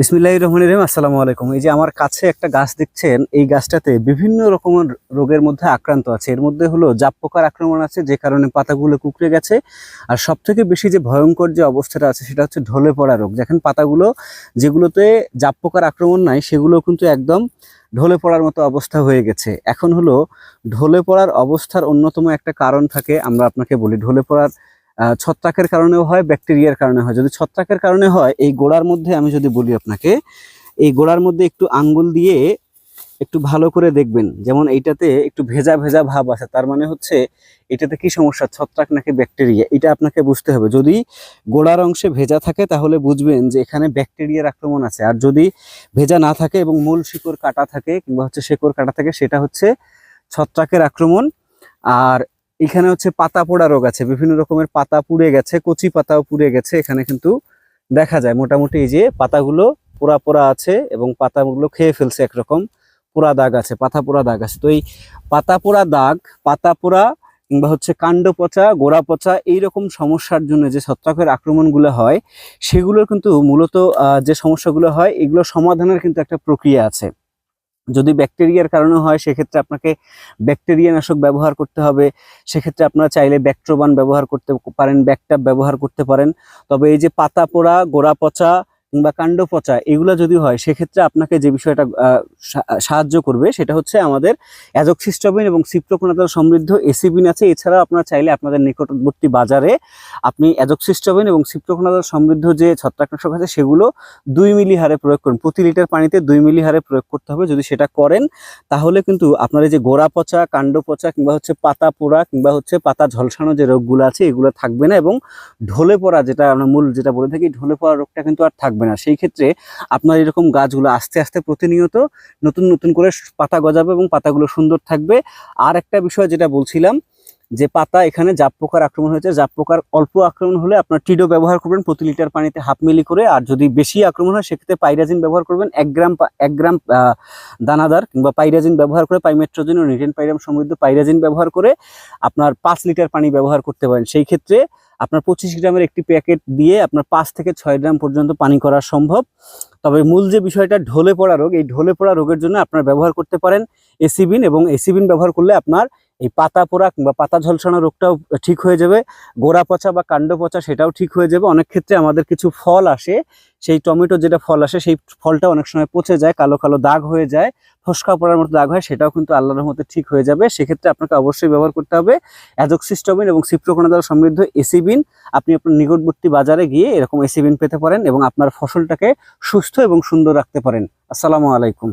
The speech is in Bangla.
বিসমিল্লাহ রহমান রহিম, আসসালামু আলাইকুম। এই যে আমার কাছে একটা গাছ দেখছেন, এই গাছটাতে বিভিন্ন রকমের রোগের মধ্যে আক্রান্ত আছে। এর মধ্যে হলো জাপ পোকার আক্রমণ আছে, যে কারণে পাতাগুলো কুকড়ে গেছে। আর সব থেকে বেশি যে ভয়ঙ্কর যে অবস্থাটা আছে, সেটা হচ্ছে ঢলে পড়া রোগ। দেখেন পাতাগুলো যেগুলোতে জাপ পোকার আক্রমণ নাই, সেগুলো কিন্তু একদম ঢলে পড়ার মতো অবস্থা হয়ে গেছে। এখন হলো ঢলে পড়ার অবস্থার অন্যতম একটা কারণ থাকে, আমরা আপনাকে বলি ঢলে পড়ার ছত্রাকের কারণেও হয়, ব্যাকটেরিয়ার কারণে হয়। যদি ছত্রাকের কারণে হয়, এই গোড়ার মধ্যে আমি যদি বলি আপনাকে, এই গোড়ার মধ্যে একটু আঙ্গুল দিয়ে একটু ভালো করে দেখবেন। যেমন এইটাতে একটু ভেজা ভেজা ভাব আছে, তার মানে হচ্ছে এটাতে কি সমস্যা, ছত্রাক নাকি ব্যাকটেরিয়া? এটা আপনাকে বুঝতে হবে। যদি গোড়ার অংশে ভেজা থাকে, তাহলে বুঝবেন যে এখানে ব্যাকটেরিয়ার আক্রমণ আছে। আর যদি ভেজা না থাকে এবং মূল শিকড় কাটা থাকে, কিংবা হচ্ছে শেকড় কাটা থাকে, সেটা হচ্ছে ছত্রাকের আক্রমণ। আর এখানে হচ্ছে পাতা পোড়া রোগ আছে, বিভিন্ন রকমের পাতা পুড়ে গেছে, কচি পাতাও পুড়ে গেছে, এখানে কিন্তু দেখা যায়। মোটামুটি এই যে পাতাগুলো পোড়া পোড়া আছে এবং পাতাগুলো খেয়ে ফেলছে একরকম, পোড়া দাগ আছে, পাতা পোড়া দাগ আছে। তো এই পাতা পোড়া দাগ, পাতা পোড়া কিংবা হচ্ছে কাণ্ড পচা, গোড়া পচা, এইরকম সমস্যার জন্য যে ছত্রাকের আক্রমণগুলো হয়, সেগুলোর কিন্তু মূলত যে সমস্যাগুলো হয়, এগুলো সমাধানের কিন্তু একটা প্রক্রিয়া আছে। যদি ব্যাকটেরিয়ার কারণে হয়, সেক্ষেত্রে আপনাকে ব্যাকটেরিয়া নাশক ব্যবহার করতে হবে। সেক্ষেত্রে আপনারা চাইলে ব্যাকট্রোবান ব্যবহার করতে পারেন ব্যাকটাপ ব্যবহার করতে পারেন। তবে এই যে পাতা পোড়া, গোড়া পচা কিংবা কাণ্ড পচা এগুলো যদি হয়, সেক্ষেত্রে আপনাকে যে বিষয়টা সাহায্য করবে সেটা হচ্ছে আমাদের অ্যাজোক্সিস্টবিন এবং সিপ্রোকোনাজাল সমৃদ্ধ এসিবিন আছে। এছাড়াও আপনারা চাইলে আপনাদের নিকটবর্তী বাজারে আপনি অ্যাজোক্সিস্টবিন এবং সিপ্রোকোনাজাল সমৃদ্ধ যে ছত্রাকনাশক আছে, সেগুলো দুই মিলি হারে প্রয়োগ করুন। প্রতি লিটার পানিতে দুই মিলি হারে প্রয়োগ করতে হবে। যদি সেটা করেন, তাহলে কিন্তু আপনার এই যে গোড়া পচা কাণ্ড পচা কিংবা হচ্ছে পাতা পোড়া কিংবা হচ্ছে পাতা ঝলসানো যে রোগগুলো আছে, এগুলো থাকবে না এবং ঢলে পড়া যেটা আমরা মূল যেটা বলে থাকি, ঢলে পড়া রোগটা কিন্তু আর থাকবে না। সেই ক্ষেত্রে আপনার এরকম গাছগুলো আস্তে আস্তে প্রতিনিয়ত নতুন নতুন করে পাতা গজাবে এবং পাতাগুলো সুন্দর থাকবে। আর একটা বিষয় যেটা বলছিলাম যে পাতা এখানে জাপ পোকার আক্রমণ হয়েছে। জাপ পোকার অল্প আক্রমণ হলে আপনার টিডো ব্যবহার করবেন প্রতি লিটার পানিতে হাফ মিলি করে। আর যদি বেশি আক্রমণ হয়, সেক্ষেত্রে পাইরাজিন ব্যবহার করবেন। এক গ্রাম এক গ্রাম দানাদার কিংবা পাইরাজিন ব্যবহার করে পাইমেট্রোজিন ও নিটেন পাইরাম সমৃদ্ধ পাইরাজিন ব্যবহার করে আপনার পাঁচ লিটার পানি ব্যবহার করতে পারেন। সেই ক্ষেত্রে আপনার পঁচিশ গ্রামের একটি প্যাকেট দিয়ে আপনার পাঁচ থেকে ছয় গ্রাম পর্যন্ত পানি করা সম্ভব। তবে মূল যে বিষয়টা, ঢলে পড়া রোগ, এই ঢলে পড়া রোগের জন্য আপনার ব্যবহার করতে পারেন এসিবিন এবং এসিবিন ব্যবহার করলে আপনার এই পাতা পোড়া কিংবা পাতা ঝলসানো রোগটাও ঠিক হয়ে যাবে। গোড়া পচা বা কাণ্ড পচা সেটাও ঠিক হয়ে যাবে। অনেক ক্ষেত্রে আমাদের কিছু ফল আসে সেই টমেটো যেটা ফল আসে, সেই ফলটা অনেক সময় পচে যায়, কালো কালো দাগ হয়ে যায়, ফসকা পড়ার মতো দাগ হয়, সেটাও কিন্তু আল্লাহর মধ্যে ঠিক হয়ে যাবে। সেক্ষেত্রে আপনাকে অবশ্যই ব্যবহার করতে হবে অ্যাজোক্সিস্টবিন এবং দ্বারা সমৃদ্ধ এসিবিন। আপনি আপনার নিকটবর্তী বাজারে গিয়ে এরকম এসিবিন পেতে পারেন এবং আপনার ফসলটাকে সুস্থ এবং সুন্দর রাখতে পারেন। আসসালামু আলাইকুম।